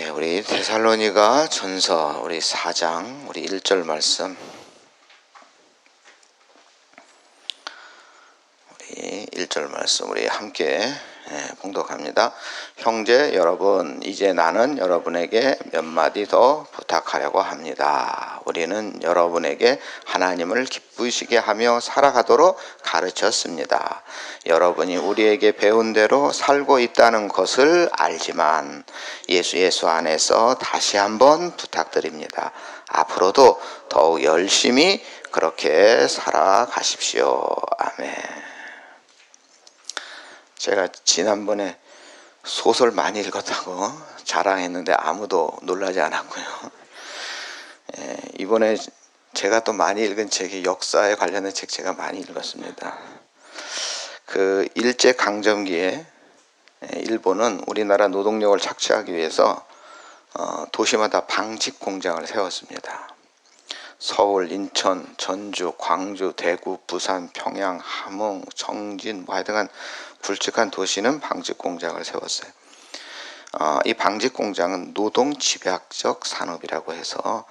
예, 우리 데살로니가 전서 우리 4장 우리 1절 말씀. 우리 1절 말씀 우리 함께 예, 봉독합니다. 형제 여러분, 이제 나는 여러분에게 몇 마디 더 부탁하려고 합니다. 우리는 여러분에게 하나님을 기쁘시게 하며 살아가도록 가르쳤습니다. 여러분이 우리에게 배운 대로 살고 있다는 것을 알지만 예수 예수 안에서 다시 한번 부탁드립니다. 앞으로도 더욱 열심히 그렇게 살아가십시오. 아멘. 제가 지난번에 소설 많이 읽었다고 자랑했는데 아무도 놀라지 않았고요. 예, 이번에 제가 또 많이 읽은 책이 역사에 관련된 책 제가 많이 읽었습니다. 그 일제 강점기에 예, 일본은 우리나라 노동력을 착취하기 위해서 어, 도시마다 방직 공장을 세웠습니다. 서울, 인천, 전주, 광주, 대구, 부산, 평양, 함흥, 정진, 뭐 하여튼간 굵직한 도시는 방직 공장을 세웠어요. 어, 이 방직 공장은 노동 집약적 산업이라고 해서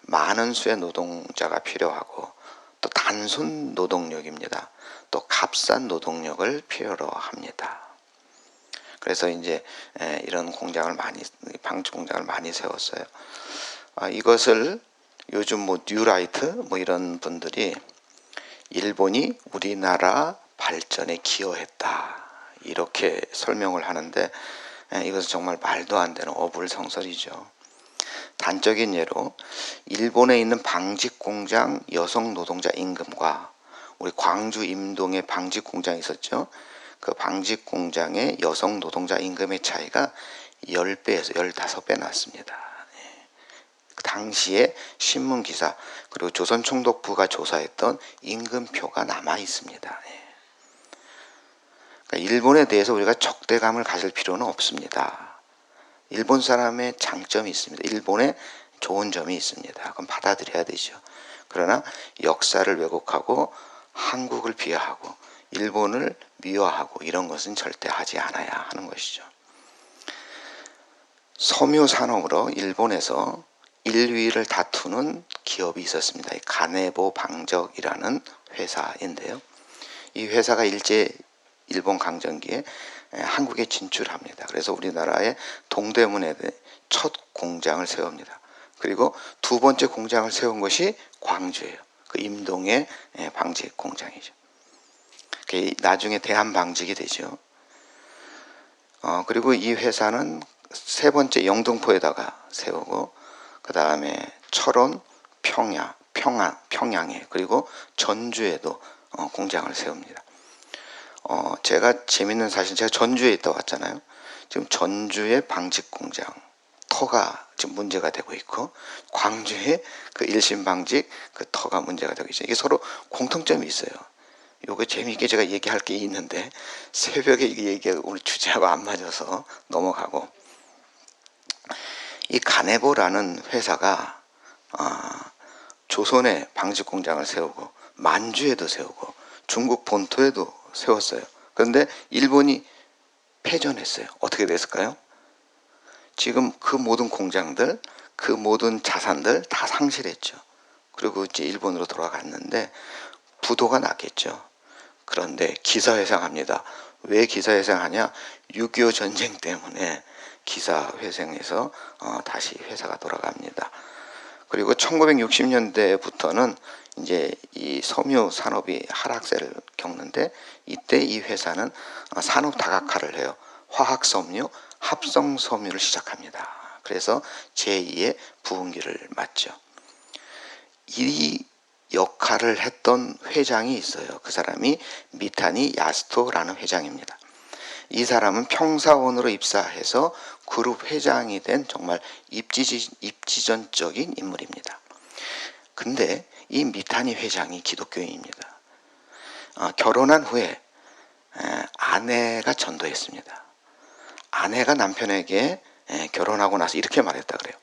많은 수의 노동자가 필요하고 또 단순 노동력입니다. 또 값싼 노동력을 필요로 합니다. 그래서 이제 이런 공장을 많이 방직 공장을 많이 세웠어요. 아, 이것을 요즘 뭐 뉴라이트 뭐 이런 분들이 일본이 우리나라 발전에 기여했다 이렇게 설명을 하는데 이것은 정말 말도 안 되는 어불성설이죠. 단적인 예로 일본에 있는 방직 공장 여성 노동자 임금과 우리 광주 임동에 방직 공장이 있었죠. 그 방직 공장의 여성 노동자 임금의 차이가 10배에서 15배 났습니다. 예. 그 당시에 신문 기사 그리고 조선 총독부가 조사했던 임금표가 남아 있습니다. 예. 그러니까 일본에 대해서 우리가 적대감을 가질 필요는 없습니다. 일본 사람의 장점이 있습니다. 일본에 좋은 점이 있습니다. 그럼 받아들여야 되죠. 그러나 역사를 왜곡하고 한국을 비하하고 일본을 미워하고 이런 것은 절대 하지 않아야 하는 것이죠. 섬유 산업으로 일본에서 1위를 다투는 기업이 있었습니다. 가네보 방적이라는 회사인데요. 이 회사가 일제 일본 강점기에 한국에 진출합니다. 그래서 우리나라의 동대문에 첫 공장을 세웁니다. 그리고 두 번째 공장을 세운 것이 광주예요. 그 임동의 방직 공장이죠. 나중에 대한방직이 되죠. 어, 그리고 이 회사는 세 번째 영등포에다가 세우고 그 다음에 철원, 평양, 평안, 평양에 그리고 전주에도 어, 공장을 세웁니다. 어, 제가 재밌는 사실 제가 전주에 있다 왔잖아요. 지금 전주의 방직 공장 터가 지금 문제가 되고 있고 광주의 그 일심 방직 그 터가 문제가 되고 있죠. 이게 서로 공통점이 있어요. 요거 재미있게 제가 얘기할 게 있는데 새벽에 얘기가 오늘 주제하고 안 맞아서 넘어가고 이 가네보라는 회사가 아, 조선에 방직 공장을 세우고 만주에도 세우고 중국 본토에도 세웠어요. 그런데 일본이 패전했어요. 어떻게 됐을까요? 지금 그 모든 공장들, 그 모든 자산들 다 상실했죠. 그리고 이제 일본으로 돌아갔는데 부도가 났겠죠. 그런데 기사회생합니다. 왜 기사회생하냐? 6.25 전쟁 때문에 기사 회생해서 어, 다시 회사가 돌아갑니다. 그리고 1960년대부터는 이제 이 섬유 산업이 하락세를 겪는데 이때 이 회사는 산업 다각화를 해요. 화학 섬유, 합성 섬유를 시작합니다. 그래서 제2의 부흥기를 맞죠. 이 역할을 했던 회장이 있어요. 그 사람이 미타니 야스토라는 회장입니다. 이 사람은 평사원으로 입사해서 그룹 회장이 된 정말 입지, 입지전적인 인물입니다. 근데 이 미타니 회장이 기독교인입니다. 어, 결혼한 후에 에, 아내가 전도했습니다. 아내가 남편에게 에, 결혼하고 나서 이렇게 말했다 그래요.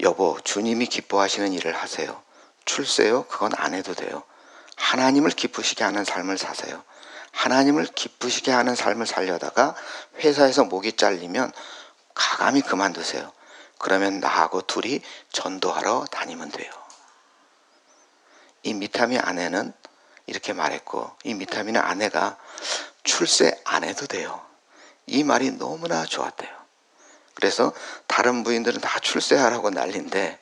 여보, 주님이 기뻐하시는 일을 하세요. 출세요? 그건 안 해도 돼요. 하나님을 기쁘시게 하는 삶을 사세요. 하나님을 기쁘시게 하는 삶을 살려다가 회사에서 목이 잘리면 가감히 그만두세요. 그러면 나하고 둘이 전도하러 다니면 돼요. 이 미타미 아내는 이렇게 말했고 이 미타미는 아내가 출세 안 해도 돼요. 이 말이 너무나 좋았대요. 그래서 다른 부인들은 다 출세하라고 난리인데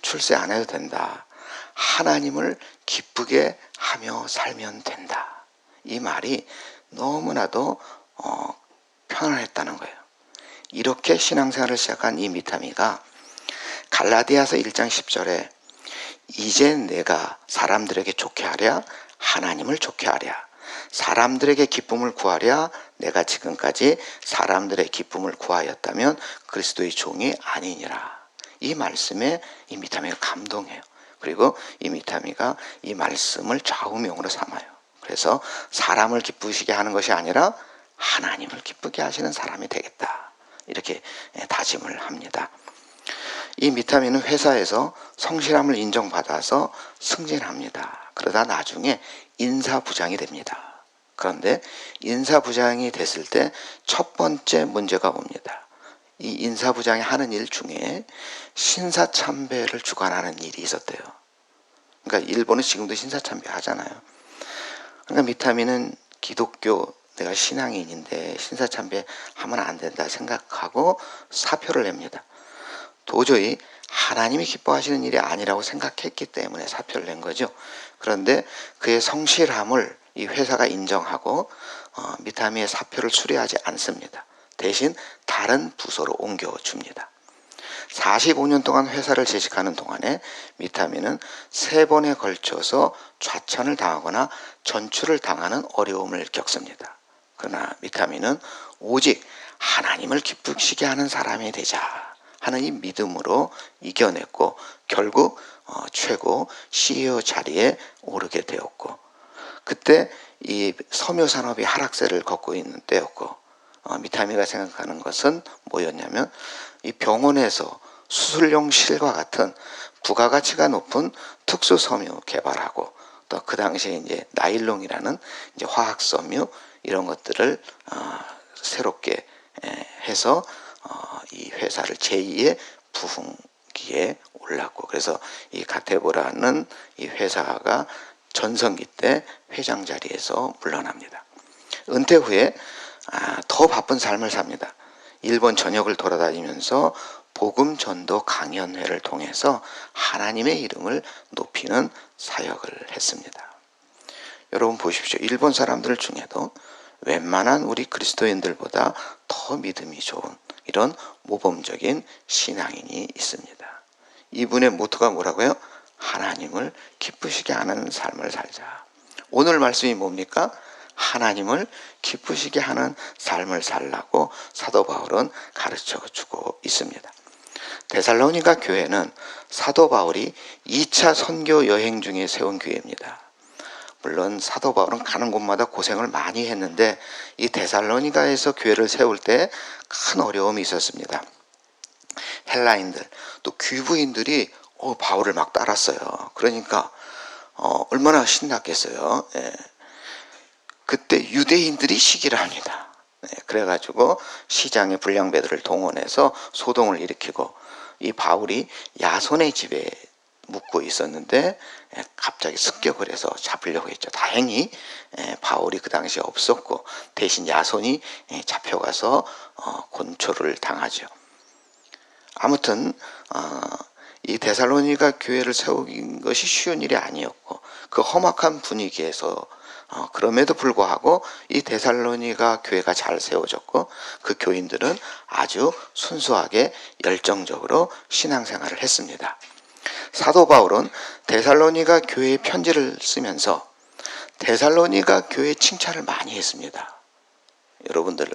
출세 안 해도 된다. 하나님을 기쁘게 하며 살면 된다. 이 말이 너무나도 어, 편안했다는 거예요. 이렇게 신앙생활을 시작한 이 미타미가 갈라디아서 1장 10절에 이제 내가 사람들에게 좋게 하랴 하나님을 좋게 하랴 사람들에게 기쁨을 구하랴 내가 지금까지 사람들의 기쁨을 구하였다면 그리스도의 종이 아니니라. 이 말씀에 이 미타미가 감동해요. 그리고 이 미타미가 이 말씀을 좌우명으로 삼아요 그래서 사람을 기쁘시게 하는 것이 아니라 하나님을 기쁘게 하시는 사람이 되겠다 이렇게 다짐을 합니다 이 미타민은 회사에서 성실함을 인정받아서 승진합니다. 그러다 나중에 인사부장이 됩니다. 그런데 인사부장이 됐을 때 첫 번째 문제가 옵니다. 이 인사부장이 하는 일 중에 신사참배를 주관하는 일이 있었대요. 그러니까 일본은 지금도 신사참배 하잖아요. 그러니까 미타민은 기독교 내가 신앙인인데 신사참배 하면 안 된다 생각하고 사표를 냅니다. 도저히 하나님이 기뻐하시는 일이 아니라고 생각했기 때문에 사표를 낸 거죠. 그런데 그의 성실함을 이 회사가 인정하고 어, 미타미의 사표를 수리하지 않습니다. 대신 다른 부서로 옮겨줍니다. 45년 동안 회사를 재직하는 동안에 미타미는 세 번에 걸쳐서 좌천을 당하거나 전출을 당하는 어려움을 겪습니다. 그러나 미타미는 오직 하나님을 기쁘시게 하는 사람이 되자 하는 이 믿음으로 이겨냈고 결국 어, 최고 CEO 자리에 오르게 되었고 그때 이 섬유 산업이 하락세를 걷고 있는 때였고 어, 미타미가 생각하는 것은 뭐였냐면 이 병원에서 수술용 실과 같은 부가가치가 높은 특수 섬유 개발하고 또 그 당시에 이제 나일론이라는 이제 화학 섬유 이런 것들을 어, 새롭게 에, 해서 어, 이 회사를 제2의 부흥기에 올랐고 그래서 이 가테보라는 이 회사가 전성기 때 회장 자리에서 물러납니다. 은퇴 후에 아, 더 바쁜 삶을 삽니다. 일본 전역을 돌아다니면서 복음 전도 강연회를 통해서 하나님의 이름을 높이는 사역을 했습니다. 여러분 보십시오. 일본 사람들 중에도 웬만한 우리 그리스도인들보다 더 믿음이 좋은 이런 모범적인 신앙인이 있습니다. 이분의 모토가 뭐라고요? 하나님을 기쁘시게 하는 삶을 살자. 오늘 말씀이 뭡니까? 하나님을 기쁘시게 하는 삶을 살라고 사도 바울은 가르쳐 주고 있습니다. 데살로니가 교회는 사도 바울이 2차 선교 여행 중에 세운 교회입니다. 물론 사도 바울은 가는 곳마다 고생을 많이 했는데 이 데살로니가에서 교회를 세울 때 큰 어려움이 있었습니다. 헬라인들 또 귀부인들이 어, 바울을 막 따랐어요. 그러니까 어, 얼마나 신났겠어요. 예. 그때 유대인들이 시기를 합니다. 예, 그래가지고 시장의 불량배들을 동원해서 소동을 일으키고 이 바울이 야손의 집에 묵고 있었는데 예, 갑자기 습격을 해서 잡으려고 했죠. 다행히 예, 바울이 그 당시에 없었고 대신 야손이 예, 잡혀가서 어, 곤초를 당하죠. 아무튼 어, 이 데살로니가 교회를 세우는 것이 쉬운 일이 아니었고 그 험악한 분위기에서 어, 그럼에도 불구하고 이 데살로니가 교회가 잘 세워졌고 그 교인들은 아주 순수하게 열정적으로 신앙생활을 했습니다. 사도 바울은 데살로니가 교회에 편지를 쓰면서 데살로니가 교회 칭찬을 많이 했습니다. 여러분들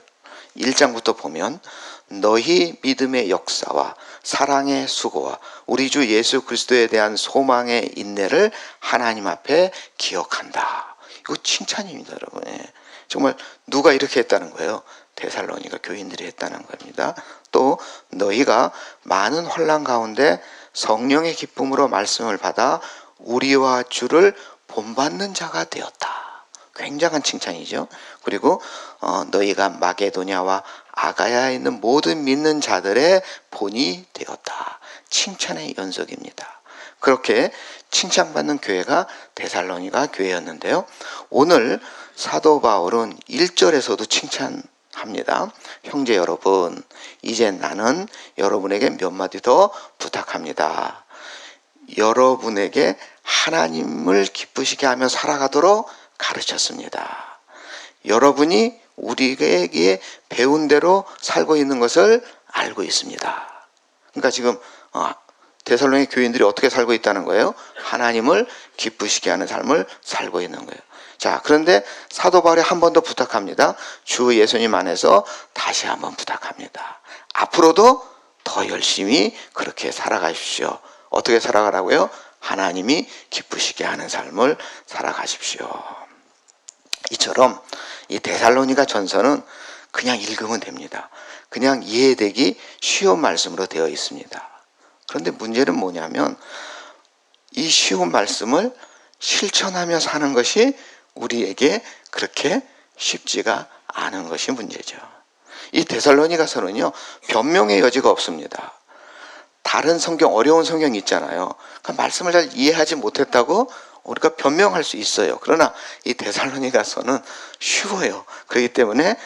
1장부터 보면 너희 믿음의 역사와 사랑의 수고와 우리 주 예수 그리스도에 대한 소망의 인내를 하나님 앞에 기억한다. 이거 칭찬입니다, 여러분. 예. 정말 누가 이렇게 했다는 거예요? 데살로니가 교인들이 했다는 겁니다. 또 너희가 많은 혼란 가운데 성령의 기쁨으로 말씀을 받아 우리와 주를 본받는 자가 되었다. 굉장한 칭찬이죠. 그리고 어, 너희가 마게도냐와 아가야에 있는 모든 믿는 자들의 본이 되었다. 칭찬의 연속입니다. 그렇게 칭찬받는 교회가 데살로니가 교회였는데요. 오늘 사도 바울은 1절에서도 칭찬합니다. 형제 여러분, 이제 나는 여러분에게 몇 마디 더 부탁합니다. 여러분에게 하나님을 기쁘시게 하며 살아가도록 가르쳤습니다. 여러분이 우리에게 배운 대로 살고 있는 것을 알고 있습니다. 그러니까 지금 어, 데살로니 교인들이 어떻게 살고 있다는 거예요? 하나님을 기쁘시게 하는 삶을 살고 있는 거예요. 자, 그런데 사도 바울이 한 번 더 부탁합니다. 주 예수님 안에서 다시 한 번 부탁합니다. 앞으로도 더 열심히 그렇게 살아가십시오. 어떻게 살아가라고요? 하나님이 기쁘시게 하는 삶을 살아가십시오. 이처럼 이 데살로니가 전서는 그냥 읽으면 됩니다. 그냥 이해되기 쉬운 말씀으로 되어 있습니다. 그런데 문제는 뭐냐면 이 쉬운 말씀을 실천하며 사는 것이 우리에게 그렇게 쉽지가 않은 것이 문제죠. 이 데살로니가서는요 변명의 여지가 없습니다. 다른 성경 어려운 성경 있잖아요. 그 말씀을 잘 이해하지 못했다고 우리가 변명할 수 있어요. 그러나 이 데살로니가서는 쉬워요. 그렇기 때문에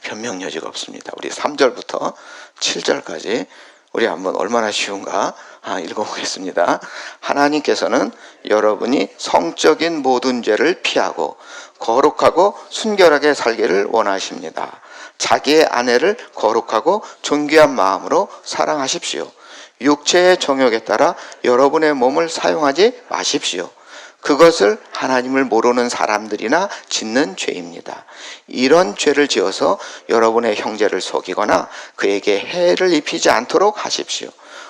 변명 여지가 없습니다. 우리 3절부터 7절까지 우리 한번 얼마나 쉬운가 아, 읽어보겠습니다. 하나님께서는 여러분이 성적인 모든 죄를 피하고 거룩하고 순결하게 살기를 원하십니다. 자기의 아내를 거룩하고 존귀한 마음으로 사랑하십시오. 육체의 정욕에 따라 여러분의 몸을 사용하지 마십시오. 그것을 하나님을 모르는 사람들이나 짓는 죄입니다. 이런 죄를 지어서 여러분의 형제를 속이거나 그에게 해를 입히지 않도록 하십시오.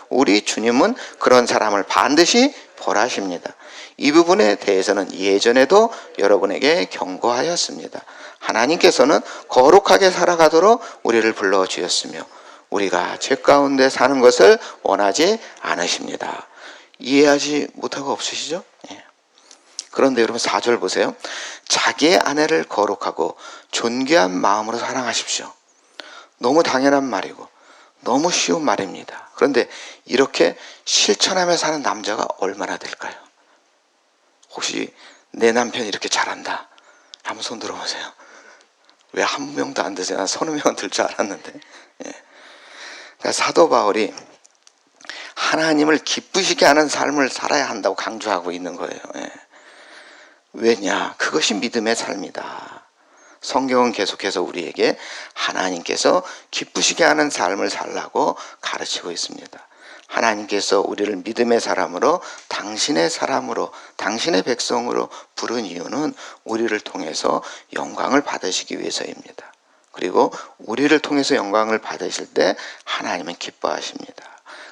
우리 주님은 그런 사람을 반드시 벌하십니다. 이 부분에 대해서는 예전에도 여러분에게 경고하였습니다. 하나님께서는 거룩하게 살아가도록 우리를 불러 주셨으며 우리가 죄 가운데 사는 것을 원하지 않으십니다. 이해하지 못하고 없으시죠? 예. 그런데 여러분 4절 보세요. 자기의 아내를 거룩하고 존귀한 마음으로 사랑하십시오. 너무 당연한 말이고 너무 쉬운 말입니다. 그런데 이렇게 실천하며 사는 남자가 얼마나 될까요? 혹시 내 남편이 이렇게 잘한다. 한번 손 들어보세요. 왜 한 명도 안 드세요? 난 서너 명은 들줄 알았는데. 예. 그러니까 사도 바울이 하나님을 기쁘시게 하는 삶을 살아야 한다고 강조하고 있는 거예요. 예. 왜냐? 그것이 믿음의 삶이다. 성경은 계속해서 우리에게 하나님께서 기쁘시게 하는 삶을 살라고 가르치고 있습니다. 하나님께서 우리를 믿음의 사람으로 당신의 사람으로 당신의 백성으로 부른 이유는 우리를 통해서 영광을 받으시기 위해서입니다. 그리고 우리를 통해서 영광을 받으실 때 하나님은 기뻐하십니다.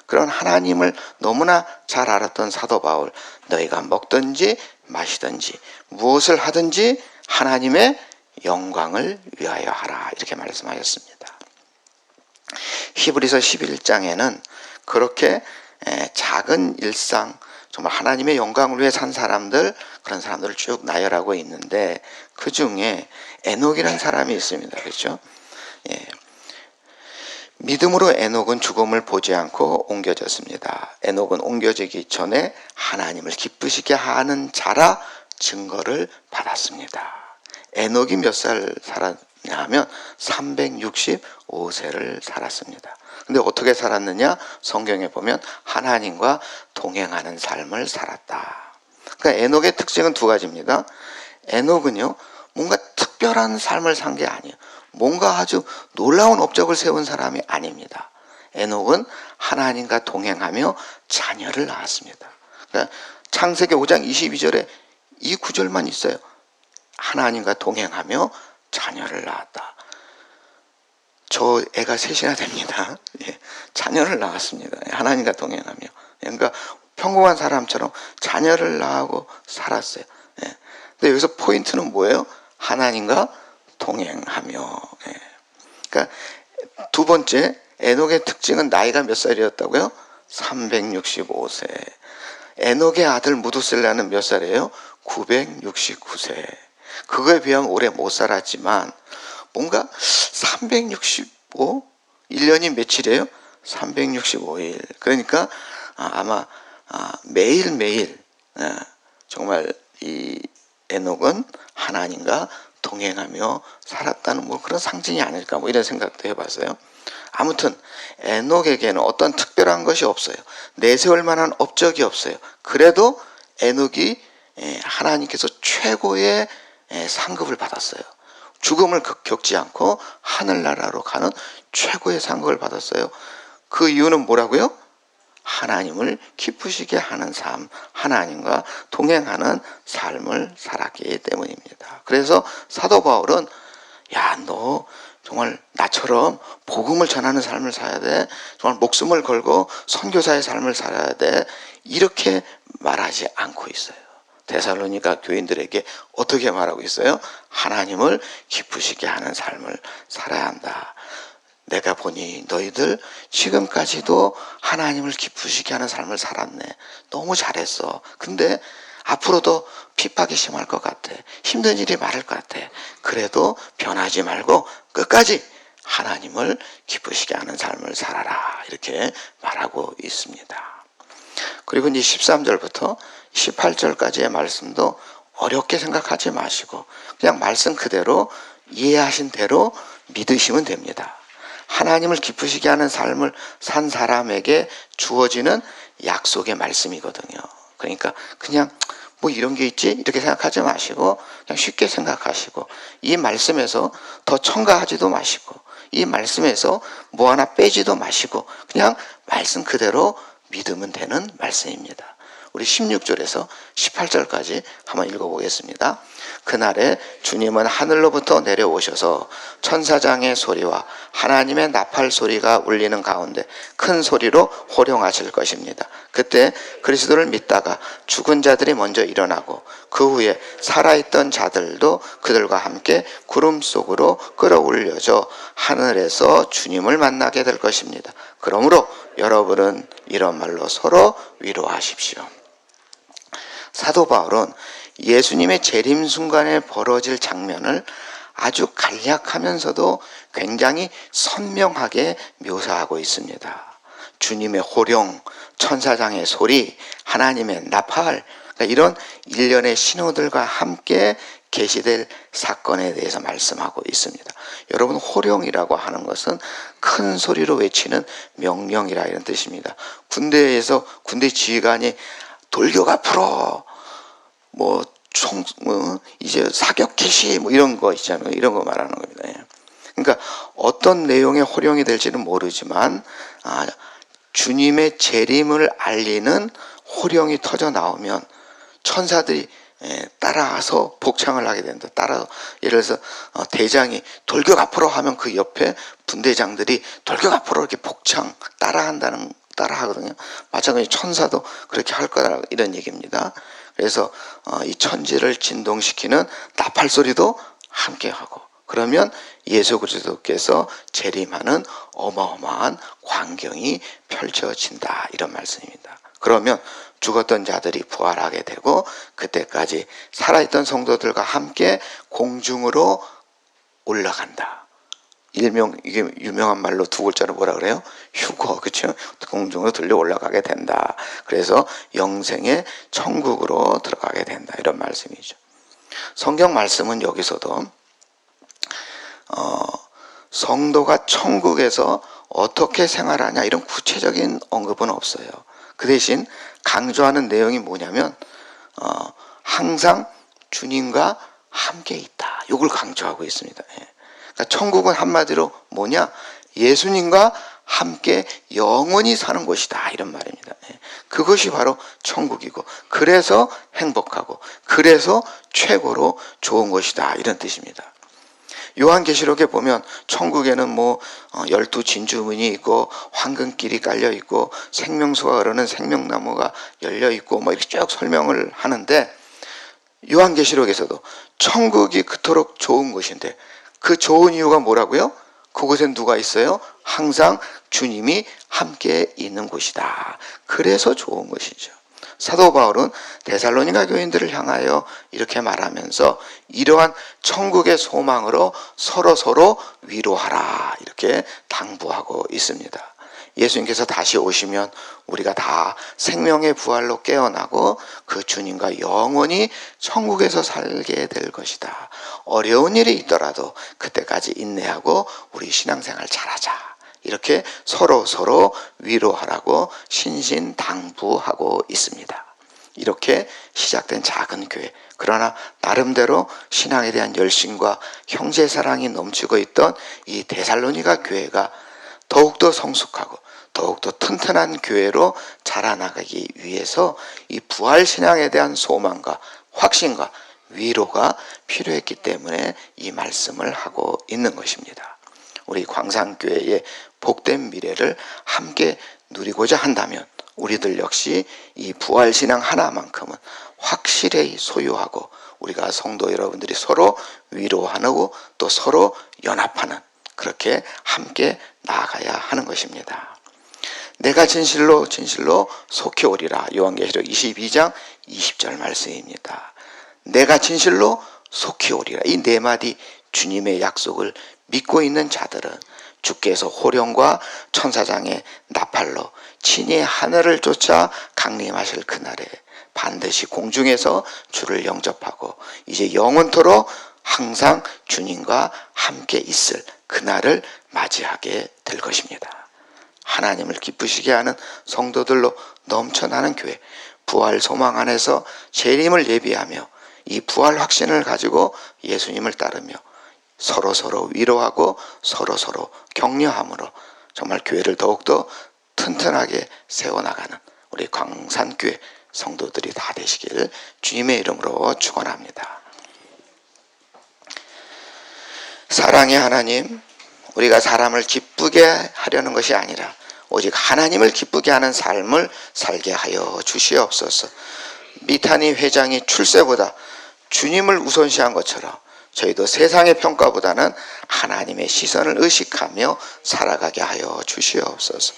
그런 하나님을 너무나 잘 알았던 사도 바울, 너희가 먹든지 마시든지 무엇을 하든지 하나님의 영광을 위하여 하라. 이렇게 말씀하셨습니다. 히브리서 11장에는 그렇게 작은 일상, 정말 하나님의 영광을 위해 산 사람들, 그런 사람들을 쭉 나열하고 있는데 그 중에 에녹이라는 사람이 있습니다. 그렇죠? 예. 믿음으로 에녹은 죽음을 보지 않고 옮겨졌습니다. 에녹은 옮겨지기 전에 하나님을 기쁘시게 하는 자라 증거를 받았습니다. 에녹이 몇 살 살았냐 하면 365세를 살았습니다. 근데 어떻게 살았느냐? 성경에 보면 하나님과 동행하는 삶을 살았다. 그러니까 에녹의 특징은 두 가지입니다. 에녹은요, 뭔가 특별한 삶을 산 게 아니에요. 뭔가 아주 놀라운 업적을 세운 사람이 아닙니다. 에녹은 하나님과 동행하며 자녀를 낳았습니다. 그러니까 창세기 5장 22절에 이 구절만 있어요. 하나님과 동행하며 자녀를 낳았다. 저 애가 셋이나 됩니다. 예, 자녀를 낳았습니다. 하나님과 동행하며. 그러니까 평범한 사람처럼 자녀를 낳고 살았어요. 예. 근데 여기서 포인트는 뭐예요? 하나님과 동행하며. 예. 그러니까 두 번째 에녹의 특징은 나이가 몇 살이었다고요? 365세. 에녹의 아들 무두셀라는 몇 살이에요? 969세. 그거에 비하면 오래 못 살았지만 뭔가 365 365 1년이 며칠이에요? 365일. 그러니까 아, 아마 아, 매일매일 예, 정말 이 에녹은 하나님과 동행하며 살았다는 뭐 그런 상징이 아닐까 뭐 이런 생각도 해봤어요. 아무튼 에녹에게는 어떤 특별한 것이 없어요. 내세울 만한 업적이 없어요. 그래도 에녹이 예, 하나님께서 최고의 예, 상급을 받았어요. 죽음을 겪- 겪지 않고 하늘나라로 가는 최고의 상급을 받았어요. 그 이유는 뭐라고요? 하나님을 기쁘시게 하는 삶, 하나님과 동행하는 삶을 살았기 때문입니다. 그래서 사도 바울은 야, 너 정말 나처럼 복음을 전하는 삶을 살아야 돼. 정말 목숨을 걸고 선교사의 삶을 살아야 돼. 이렇게 말하지 않고 있어요. 데살로니가 교인들에게 어떻게 말하고 있어요? 하나님을 기쁘시게 하는 삶을 살아야 한다. 내가 보니 너희들 지금까지도 하나님을 기쁘시게 하는 삶을 살았네. 너무 잘했어. 근데 앞으로도 핍박이 심할 것 같아. 힘든 일이 많을 것 같아. 그래도 변하지 말고 끝까지 하나님을 기쁘시게 하는 삶을 살아라. 이렇게 말하고 있습니다. 그리고 이제 13절부터 18절까지의 말씀도 어렵게 생각하지 마시고 그냥 말씀 그대로 이해하신 대로 믿으시면 됩니다. 하나님을 기쁘시게 하는 삶을 산 사람에게 주어지는 약속의 말씀이거든요. 그러니까 그냥 뭐 이런 게 있지 이렇게 생각하지 마시고 그냥 쉽게 생각하시고 이 말씀에서 더 첨가하지도 마시고 이 말씀에서 뭐 하나 빼지도 마시고 그냥 말씀 그대로 믿으면 되는 말씀입니다. 우리 16절에서 18절까지 한번 읽어보겠습니다. 그날에 주님은 하늘로부터 내려오셔서 천사장의 소리와 하나님의 나팔 소리가 울리는 가운데 큰 소리로 호령하실 것입니다. 그때 그리스도를 믿다가 죽은 자들이 먼저 일어나고 그 후에 살아있던 자들도 그들과 함께 구름 속으로 끌어올려져 하늘에서 주님을 만나게 될 것입니다. 그러므로 여러분은 이런 말로 서로 위로하십시오. 사도 바울은 예수님의 재림 순간에 벌어질 장면을 아주 간략하면서도 굉장히 선명하게 묘사하고 있습니다. 주님의 호령, 천사장의 소리, 하나님의 나팔, 그러니까 이런 일련의 신호들과 함께 계시될 사건에 대해서 말씀하고 있습니다. 여러분 호령이라고 하는 것은 큰 소리로 외치는 명령이라 이런 뜻입니다. 군대에서 군대 지휘관이 돌격 앞으로 뭐 총, 뭐, 이제 사격 개시, 뭐 이런 거 있잖아요. 이런 거 말하는 겁니다. 예. 그러니까 어떤 내용의 호령이 될지는 모르지만, 아, 주님의 재림을 알리는 호령이 터져 나오면 천사들이 예, 따라와서 복창을 하게 된다. 따라 예를 들어서 어, 대장이 돌격 앞으로 하면 그 옆에 분대장들이 돌격 앞으로 이렇게 복창 따라한다는 따라하거든요. 마찬가지 천사도 그렇게 할 거다 이런 얘기입니다. 그래서 어, 이 천지를 진동시키는 나팔 소리도 함께 하고 그러면 예수 그리스도께서 재림하는 어마어마한 광경이 펼쳐진다 이런 말씀입니다. 그러면 죽었던 자들이 부활하게 되고 그때까지 살아있던 성도들과 함께 공중으로 올라간다. 일명 이게 유명한 말로 두 글자로 뭐라 그래요? 휴거 그렇죠? 공중으로 들려 올라가게 된다. 그래서 영생의 천국으로 들어가게 된다 이런 말씀이죠. 성경 말씀은 여기서도 어, 성도가 천국에서 어떻게 생활하냐 이런 구체적인 언급은 없어요. 그 대신 강조하는 내용이 뭐냐면 어, 항상 주님과 함께 있다. 이걸 강조하고 있습니다. 예. 그러니까 천국은 한마디로 뭐냐? 예수님과 함께 영원히 사는 곳이다. 이런 말입니다. 예. 그것이 바로 천국이고, 그래서 행복하고, 그래서 최고로 좋은 것이다. 이런 뜻입니다. 요한계시록에 보면 천국에는 뭐 어, 열두 진주문이 있고 황금길이 깔려 있고 생명수가 흐르는 생명나무가 열려 있고 뭐 이렇게 쭉 설명을 하는데 요한계시록에서도 천국이 그토록 좋은 곳인데 그 좋은 이유가 뭐라고요? 그곳엔 누가 있어요? 항상 주님이 함께 있는 곳이다. 그래서 좋은 것이죠. 사도 바울은 데살로니가 교인들을 향하여 이렇게 말하면서 이러한 천국의 소망으로 서로 서로 위로하라 이렇게 당부하고 있습니다. 예수님께서 다시 오시면 우리가 다 생명의 부활로 깨어나고 그 주님과 영원히 천국에서 살게 될 것이다. 어려운 일이 있더라도 그때까지 인내하고 우리 신앙생활 잘하자. 이렇게 서로 서로 위로하라고 신신당부하고 있습니다. 이렇게 시작된 작은 교회. 그러나 나름대로 신앙에 대한 열심과 형제 사랑이 넘치고 있던 이 데살로니가 교회가 더욱더 성숙하고 더욱더 튼튼한 교회로 자라나가기 위해서 이 부활 신앙에 대한 소망과 확신과 위로가 필요했기 때문에 이 말씀을 하고 있는 것입니다. 우리 광산교회의 복된 미래를 함께 누리고자 한다면 우리들 역시 이 부활 신앙 하나만큼은 확실히 소유하고 우리가 성도 여러분들이 서로 위로하고 또 서로 연합하는 그렇게 함께 나아가야 하는 것입니다. 내가 진실로 진실로 속히 오리라 요한계시록 22장 20절 말씀입니다. 내가 진실로 속히 오리라 이 네 마디 주님의 약속을 믿고 있는 자들은 주께서 호령과 천사장의 나팔로 친히 하늘을 쫓아 강림하실 그날에 반드시 공중에서 주를 영접하고 이제 영원토록 항상 주님과 함께 있을 그날을 맞이하게 될 것입니다. 하나님을 기쁘시게 하는 성도들로 넘쳐나는 교회, 부활 소망 안에서 재림을 예비하며 이 부활 확신을 가지고 예수님을 따르며 서로 서로 위로하고 서로 서로 격려함으로 정말 교회를 더욱더 튼튼하게 세워나가는 우리 광산교회 성도들이 다 되시길 주님의 이름으로 축원합니다. 사랑의 하나님, 우리가 사람을 기쁘게 하려는 것이 아니라 오직 하나님을 기쁘게 하는 삶을 살게 하여 주시옵소서. 미타니 회장이 출세보다 주님을 우선시한 것처럼 저희도 세상의 평가보다는 하나님의 시선을 의식하며 살아가게 하여 주시옵소서.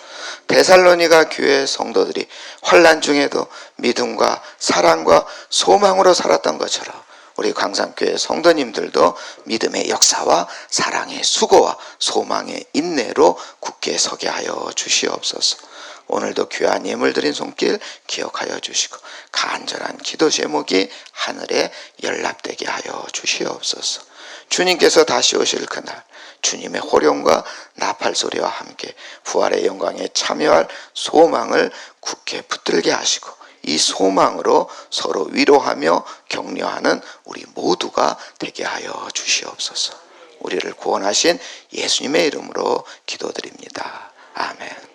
데살로니가 교회 성도들이 환란 중에도 믿음과 사랑과 소망으로 살았던 것처럼 우리 광산교회 성도님들도 믿음의 역사와 사랑의 수고와 소망의 인내로 굳게 서게 하여 주시옵소서. 오늘도 귀한 예물 드린 손길 기억하여 주시고 간절한 기도 제목이 하늘에 연락되게 하여 주시옵소서. 주님께서 다시 오실 그날 주님의 호령과 나팔 소리와 함께 부활의 영광에 참여할 소망을 굳게 붙들게 하시고 이 소망으로 서로 위로하며 격려하는 우리 모두가 되게 하여 주시옵소서. 우리를 구원하신 예수님의 이름으로 기도드립니다. 아멘.